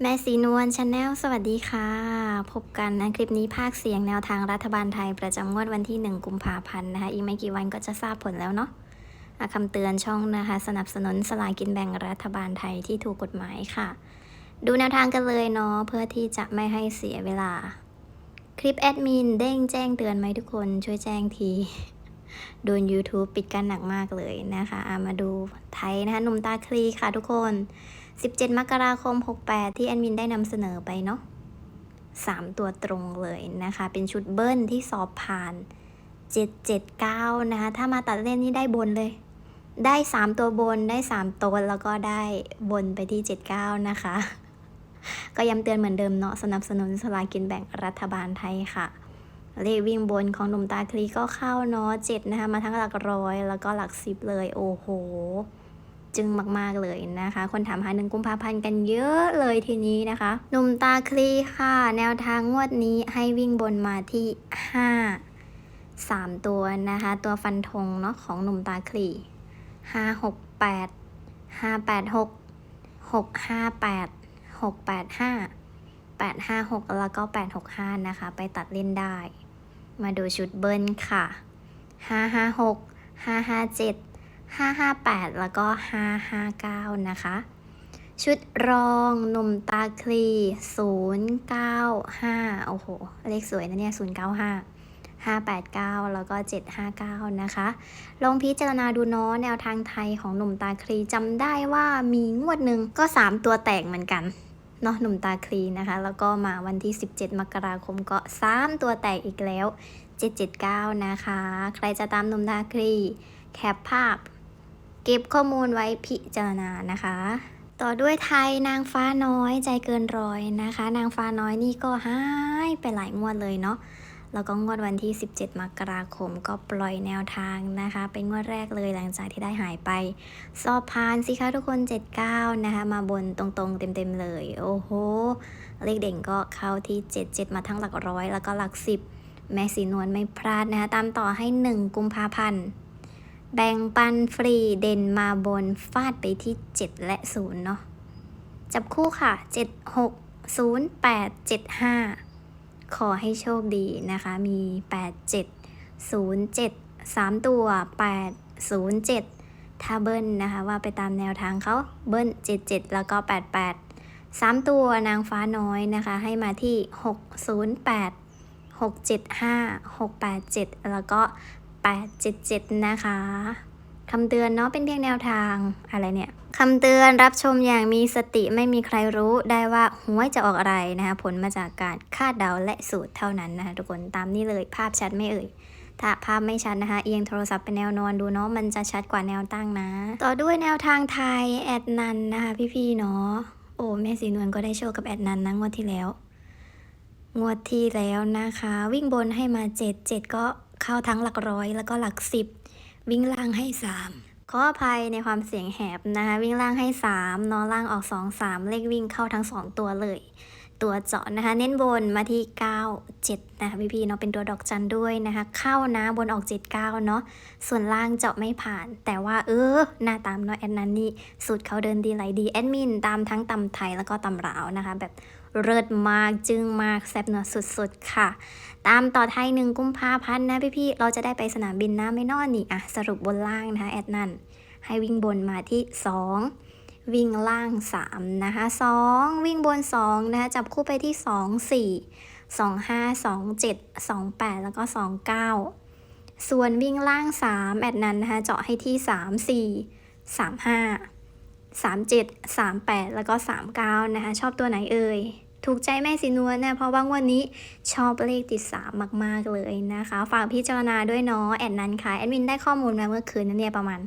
แม่สีนวลชาแนลสวัสดีค่ะ พบกันนะคลิปนี้ภาคเสียงแนวทางรัฐบาลไทยประจำงวดวันที่ 1 กุมภาพันธ์นะคะ อีกไม่กี่วันก็จะทราบผลแล้วเนาะะคำเตือนช่องนะคะ สนับสนุนสลากินแบ่งรัฐบาลไทยที่ถูกกฎหมายค่ะ ดูแนวทางกันเลยเนาะเพื่อที่จะไม่ให้เสียเวลา คลิปแอดมินเด้งแจ้งเตือนไหมทุกคนช่วยแจ้งทีโดน YouTube ปิดกันหนักมากเลยนะคะอะมาดูไทยนะคะหนุ่มตาคลีค่ะทุกคน 17 มกราคม 68 ที่แอดมินได้นำเสนอไปเนาะ3 ตัวตรงเลยนะคะ เป็นชุดเบิ้ลที่สอบผ่าน 779 นะคะ ถ้ามาตัดเล่นนี่ได้บนเลย ได้ 3 ตัวบนได้ 3 ตัวแล้วก็ได้บนไปที่ 79 นะคะ ก็ย้ำเตือนเหมือนเดิมเนาะสนับสนุนสลากินแบ่งรัฐบาลไทยค่ะ เลขวิ่งบนของหนุ่มตาคลีก็เข้าเนาะ7นะคะ มาทั้งหลักร้อยแล้วก็หลักสิบเลย โอ้โห จึงมาก ๆ เลยนะคะ คนถามหาหนึ่งกุมภาพันธ์กันเยอะเลยทีนี้นะคะหนุ่มตาคลีค่ะ แนวทางงวดนี้ให้วิ่งบนมาที่ 5 3 ตัวนะคะ ตัวฟันธงเนาะของหนุ่มตาคลี5 6 8 5 8 6 6 5 8 6 8 5 8 5 6แล้วก็8 6 5นะคะ ไปตัดเล่นได้ มาดูชุดเบิ้ลค่ะ5 5 6 5 5 7 558 แล้วก็ 559 นะคะ ชุดรองหนุ่มตาคลี 095 โอ้โห เลขสวยนะเนี่ย 095 589 แล้วก็ 759 นะคะลองพิจารณาดูเนาะแนวทางไทยของหนุ่มตาคลีจำได้ว่ามีงวดหนึ่งก็ 3 ตัวแตกเหมือนกันเนาะหนุ่มตาคลีนะคะ แล้วก็มาวันที่ 17 มกราคมก็ 3 ตัวแตกอีกแล้ว 779 นะคะ ใครจะตามหนุ่มตาคลี แคปภาพ เก็บข้อมูลไว้พิจารณานะคะ ต่อด้วยไทยนางฟ้าน้อยใจเกินร้อยนะคะ นางฟ้าน้อยนี่ก็หายไปหลายงวดเลยเนาะแล้วก็งวดวันที่ 17 มกราคมก็ปล่อยแนวทางนะคะ เป็นงวดแรกเลยหลังจากที่ได้หายไป สอบผ่านสิคะทุกคน 79 นะคะ มาบนตรงๆ เต็มๆเลย โอ้โห เลขเด่งก็เข้าที่ 77 มาทั้งหลักร้อย แล้วก็หลัก 10 แม่สีนวลไม่พลาดนะคะ ตามต่อให้ 1 กุมภาพันธ์ แบ่งปันฟรีเด่นมาบนฟาดไปที่ 7 และ 0 เนาะจับคู่ค่ะ 7 6 0 8 7 5 ขอให้โชคดีนะคะ มี 8 7 0 7 3 ตัว 8 0 7 ถ้าเบิ้ลนะคะ ว่าไปตามแนวทางเขาเบิ้ล 7 7 แล้วก็ 8 8 3 ตัวนางฟ้าน้อยนะคะ ให้มาที่ 6 0 8 6 7 5 6 8 7 แล้วก็ 877 นะคะคำเตือนเนาะเป็นเพียงแนวทางอะไรเนี่ยคำเตือนรับชมอย่างมีสติไม่มีใครรู้ได้ว่าหวยจะออกอะไรนะคะผลมาจากการคาดเดาและสูตรเท่านั้นนะคะทุกคนตามนี้เลยภาพชัดไม่เอ่ยถ้าภาพไม่ชัดนะคะ เอียงโทรศัพท์เป็นแนวนอนดูเนาะมันจะชัดกว่าแนวตั้งนะ ต่อด้วยแนวทางไทยแอดนันนะคะพี่ๆเนาะโอ้แม่สีนวลก็ได้โชคกับแอดนันนะงวดที่แล้ว งวดที่แล้วนะคะ วิ่งบนให้มา 7 7 ก็ เข้าทั้งหลักร้อยแล้วก็หลัก10วิ่งล่างให้ 3 ขออภัยในความเสียงแหบนะคะวิ่งล่างให้ 3 นอนล่างออก 2 3 เลขวิ่งเข้าทั้ง 2 ตัวเลย ตัวเจาะนะคะ เน้นบนมาที่ 9 7 นะคะพี่ๆเนาะเป็นตัวดอกจันด้วยนะคะ เข้านะบนออก 7 9 เนาะส่วนล่างเจาะไม่ผ่าน แต่ว่าเออหน้าตามเนาะแอดนันนี่สูตรเขาเดินดีไหลดีแอดมินตามทั้งตำไทยแล้วก็ตำราวนะคะแบบ เลิศมากจึงมากแซ่บเนาะสุดๆค่ะ ตามต่อไทยหนึ่งกุมภาพันธ์นะพี่ๆเราจะได้ไปสนามบินน้ำไม่นอนนี่อะสรุปบนล่างนะคะแอดนันให้วิ่งบนมาที่ 2 วิ่งล่าง 3 นะคะ 2 วิ่งบน 2 นะคะ จับคู่ไปที่ 2 4 2 5 2 7 2 8 แล้วก็ 2 9 ส่วนวิ่งล่าง 3 แอดนันนะคะ เจาะให้ที่ 3 4 3 5 3 7 3 8 แล้วก็ 3 9 นะคะ ชอบตัวไหนเอ่ย ถูกใจแม่สีนวลนะ เพราะว่างวันนี้ชอบเลขติดสามมาก ๆ เลยนะคะ ฝากพิจารณาด้วยเนาะแอดนั้นค่ะ แอดมินได้ข้อมูลมาเมื่อคืนนั่นเนี่ยประมาณ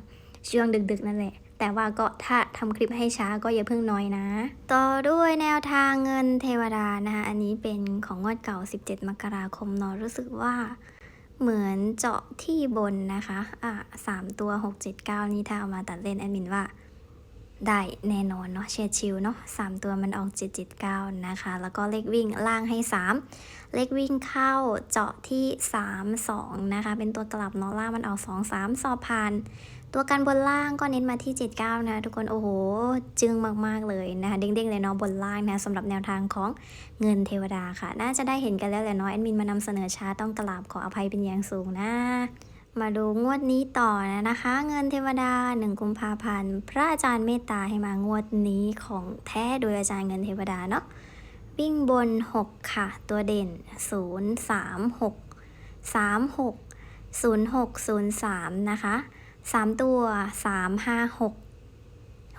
ช่วงดึก ๆ นั่นแหละ แต่ว่าก็ถ้าทำคลิปให้ช้าก็อย่าเพิ่งน้อยนะ ต่อด้วยแนวทางเงินเทวดานะคะ อันนี้เป็นของงวดเก่า 17 มกราคมเนาะรู้สึกว่าเหมือนเจาะที่บนนะคะ อะสามตัว 679 นี่ถ้าเอามาตัดเล่นแอดมินว่า ได้แน่นอนเนาะเชียร์ชิลเนาะสามตัวมันออก779นะคะ แล้วก็เลขวิ่งล่างให้3เลขวิ่งเข้าเจาะที่3 2นะคะ เป็นตัวกลับเนาะล่างมันออก2 3สอบผ่าน ตัวกันบนล่างก็เน้นมาที่79นะ ทุกคนโอ้โห จึงมากๆเลยนะคะเด้งๆเลยเนาะบนล่างนะสำหรับแนวทางของเงินเทวดาค่ะ น่าจะได้เห็นกันแล้วแหละเนาะแอดมินมานำเสนอช้าต้องกราบขออภัยเป็นอย่างสูงนะ มาดูงวดนี้ต่อนะคะ เงินเทวดา1กุมภาพันธ์พระอาจารย์เมตตาให้มางวดนี้ของแท้โดยอาจารย์เงินเทวดาเนาะวิ่งบน 6 ค่ะ ตัวเด่น 0 3 6 3 6 0 6 0 3 นะคะ 3 ตัว 3 5 6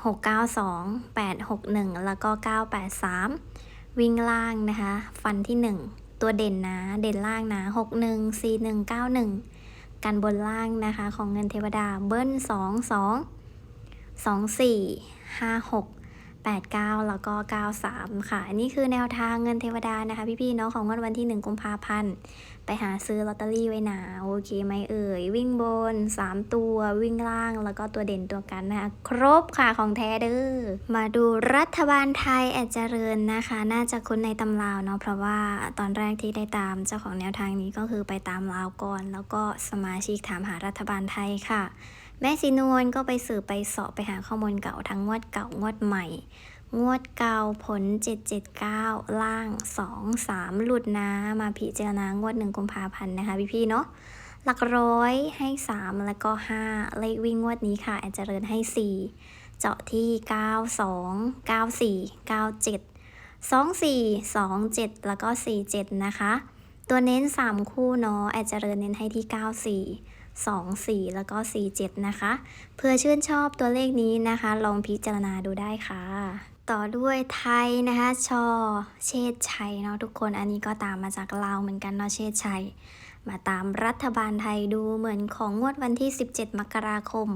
6 9 2 8 6 1 แล้วก็ 9 8 3 วิ่งล่างนะคะ ฟันที่ 1 ตัวเด่นนะ เด่นล่างนะ 6 1 4 1 9 1 กันบนล่างนะคะ ของเงินเทวดาเบิ้ล2 2 2 4 5 6 89 แล้วก็ 93 ค่ะ อันนี้คือแนวทางเงินเทวดานะคะ พี่ๆเนาะของงวดวันที่ 1 กุมภาพันธ์ ไปหาซื้อลอตเตอรี่ไว้นะโอเคไหมเอ่ย วิ่งบน 3 ตัววิ่งล่างแล้วก็ตัวเด่นตัวกันนะคะ ครบค่ะของแท้เด้อมาดูรัฐบาลไทยแอดเจริญนะคะ น่าจะคุ้นในตำราวเนาะเพราะว่าตอนแรกที่ได้ตามเจ้าของแนวทางนี้ก็คือไปตามลาวก่อน แล้วก็สมาชิกถามหารัฐบาลไทยค่ะ แม่สีนวลก็ไปสืบไปสอบไปหาข้อมูลเก่าทั้งงวดเก่างวดใหม่ งวดเก่าผล 779 ล่าง 2 3 หลุดนะมาพิจารณางวด1กุมภาพันธ์นะคะพี่ๆเนาะหลักร้อยให้ 3 แล้วก็ 5 เลขวิ่งงวดนี้ค่ะ แอนเจริญให้ 4 เจาะที่ 92 94 97 24 27 แล้วก็ 47 นะคะ ตัวเน้น 3 คู่เนาะแอนเจริญเน้นให้ที่ 94 2 4 แล้วก็ 47 นะคะ เพื่อชื่นชอบตัวเลขนี้นะคะ ลองพิจารณาดูได้ค่ะ ต่อด้วยไทยนะคะชอเชษชัยเนาะทุกคนอันนี้ก็ตามมาจากลาวเหมือนกันเนาะเชษชัย มาตามรัฐบาลไทยดูเหมือนของงวดวันที่ 17 มกราคม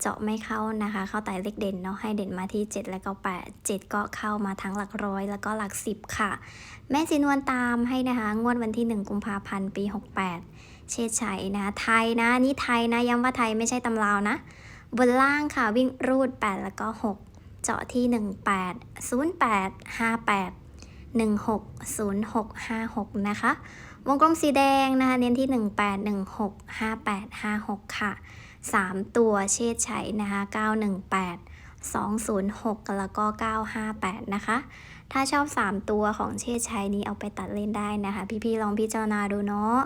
เจาะไม่เข้านะคะ เข้าแต่เลขเด่นเนาะให้เด่นมาที่ 7 และก็ 8 7 ก็เข้ามาทั้งหลักร้อย แล้วก็หลัก 10 ค่ะ แม่สีนวลตามให้นะคะ งวดวันที่ 1 กุมภาพันธ์ ปี 68 เชษชัยนะไทยนะ นี่ไทยนะ ย้ำว่าไทยไม่ใช่ตำราวนะ บนล่างค่ะวิ่งรูด 8 แล้วก็ 6 เจาะที่ 18 08 58 16 06 56 นะคะ วงกลมสีแดงนะคะ เน้นที่ 18 16 58 56 ค่ะ 3 ตัวเชษชัยนะคะ 918 206 แล้วก็ 958 นะคะ ถ้าชอบ 3 ตัวของเชษชัยนี้เอาไปตัดเล่นได้นะคะ พี่ๆลองพิจารณาดูเนาะ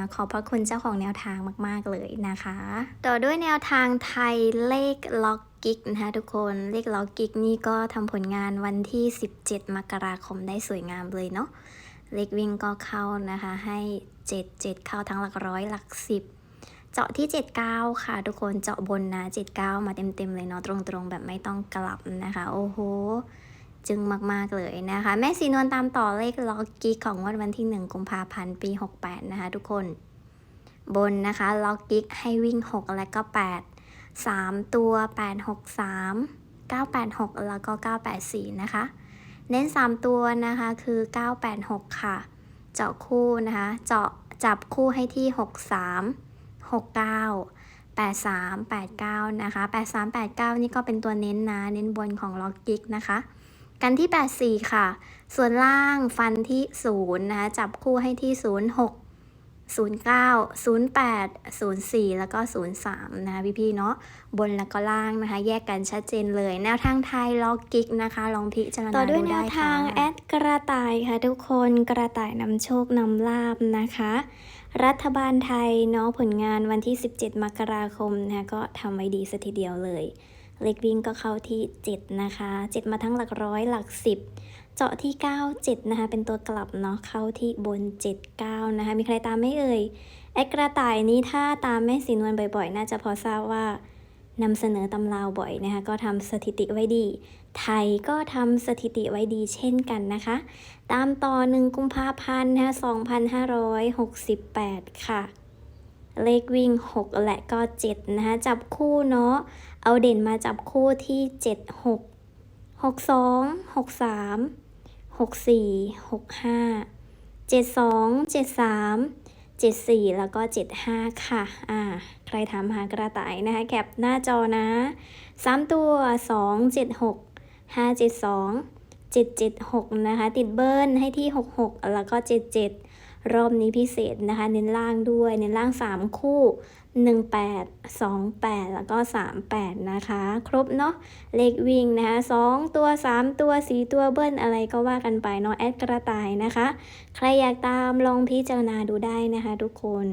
อขอบพระคุณเจ้าของแนวทางมาก ๆ เลยนะคะ ต่อด้วยแนวทางไทยเลขล็อกกิกนะคะทุกคนเลขล็อกกิกนี่ก็ทำผลงานวันที่ 17 มกราคมได้สวยงามเลยเนาะเลขวิ่งก็เข้านะคะให้ 7 7 เข้าทั้งหลักร้อยหลัก 10 เจาะที่ 79 ค่ะ ทุกคนเจาะบนนะ 79 มาเต็มๆเลยเนาะตรงๆ แบบไม่ต้องกลับนะคะ โอ้โห จึงมาก ๆ เลยนะคะ แม่สีนวลตามต่อเลขล็อกกิกของวันวันที่ 1 กุมภาพันธ์ปี 68 นะคะทุกคน บนนะคะล็อกกิ๊กให้วิ่ง 6 และก็ 8 3 ตัว 8 6 3 986 แล้วก็ 984 นะคะ เน้น 3 ตัวนะคะคือ 986 ค่ะ เจาะคู่นะคะ เจาะจับคู่ให้ที่ 63 69 83 89 นะคะ 83 89 นี่ก็เป็นตัวเน้นนะ เน้นบนของล็อกกิกนะคะ กันที่ 84 ค่ะ ส่วนล่างฟันที่ 0 นะคะ จับคู่ให้ที่ 06 09 08 04 แล้วก็ 03 นะคะพี่ๆเนาะบนแล้วก็ล่างนะคะ แยกกันชัดเจนเลย แนวทางไทยล็อกกิกนะคะ ลองพิจารณาต่อด้วยดูแนได้วค่ะทางแอดกระต่ายค่ะทุกคนกระต่ายนำโชคนำลาบนะคะ รัฐบาลไทยเนาะผลงานวันที่ 17 มกราคมนะคะก็ทำไว้ดีสัทีเดียวเลย เลขวิ่งก็เข้าที่ 7 นะคะ 7 มาทั้งหลักร้อยหลัก 10 เจาะที่ 9 7 นะคะ เป็นตัวกลับเนาะเข้าที่บน 7 9 นะคะ มีใครตามไม่เอ่ยแอกระต่ายนี้ถ้าตามแม่สีนวลบ่อยๆ น่าจะพอทราบว่านำเสนอตำราวบ่อยนะคะ ก็ทำสถิติไว้ดี ไทยก็ทำสถิติไว้ดีเช่นกันนะคะ ตามต่อ 1 กุมภาพันธ์นะคะ2568 ค่ะ เลขวิ่ง 6 และก็ 7 นะคะ จับคู่เนาะ เอาเด่นมาจับคู่ที่ 7 6 6 2 6 3 6 4 6 5 7 2 7 3 7 4 แล้วก็ 7 5 ค่ะ อ่า ใครถามหากระต่ายนะคะ แคปหน้าจอนะ 3 ตัว 2 7 6 5 7 2 776 นะคะ ติดเบิ้ลให้ที่ 66 แล้วก็ 77 รอบนี้พิเศษนะคะ เน้นล่างด้วย เน้นล่าง 3 คู่ 18 28 แล้วก็ 38 นะคะ ครบเนาะเลขวิ่งนะคะ 2 ตัว 3 ตัว 4 ตัวเบิ้ลอะไรก็ว่ากันไปเนาะแอดกระต่ายนะคะ ใครอยากตามลองพิจารณาดูได้นะคะทุกคน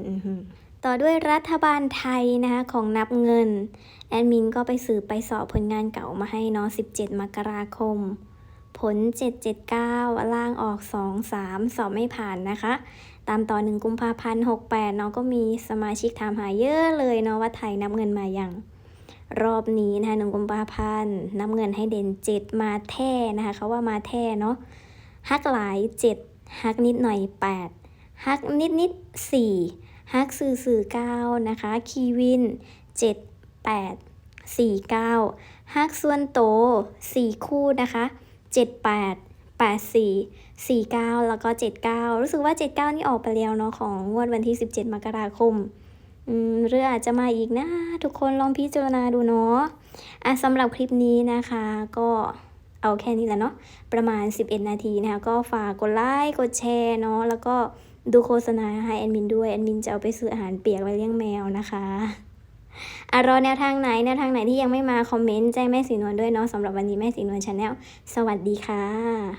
ต่อด้วยรัฐบาลไทยนะคะของนับเงิน แอดมินก็ไปสืบไปสอบผลงานเก่ามาให้เนาะ17 มกราคม ผล 779 ล่างออก 2 3 สอบไม่ผ่านนะคะ ตามต่อ 1 กุมภาพันธ์ 68เนาะก็มีสมาชิกถามหาเยอะเลยเนาะว่าไทยนับเงินมาอย่าง รอบนี้นะคะ1กุมภาพันธ์นับเงินให้เด่น 7 มาแท่นะคะเขาว่ามาแท่เนาะฮักหลาย 7 ฮักนิดหน่อย 8 ฮักนิดนิด 4 ฮักสื่อสื่อ9นะคะ คีวิน 7 8 4 9 ฮักส่วนโต 4 คู่นะคะ 78 84 49 แล้วก็ 79 รู้สึกว่า 79 นี่ออกไปแล้วเนาะของงวดวันที่ 17 มกราคมเรืออาจจะมาอีกนะ ทุกคนลองพิจารณาดูเนาะอะสำหรับคลิปนี้นะคะ ก็เอาแค่นี้แหละเนาะประมาณ 11 นาทีนะคะ ก็ฝากกดไลค์กดแชร์เนาะแล้วก็ดูโฆษณาให้แอดมินด้วย แอดมินจะเอาไปซื้ออาหารเปียกไว้เลี้ยงแมวนะคะ อะรอแนวทางไหนแนวทางไหนที่ยังไม่มาคอมเมนต์แจ้งแม่สีนวลด้วยเนาะสำหรับวันนี้แม่สีนวลชาแนลสวัสดีค่ะ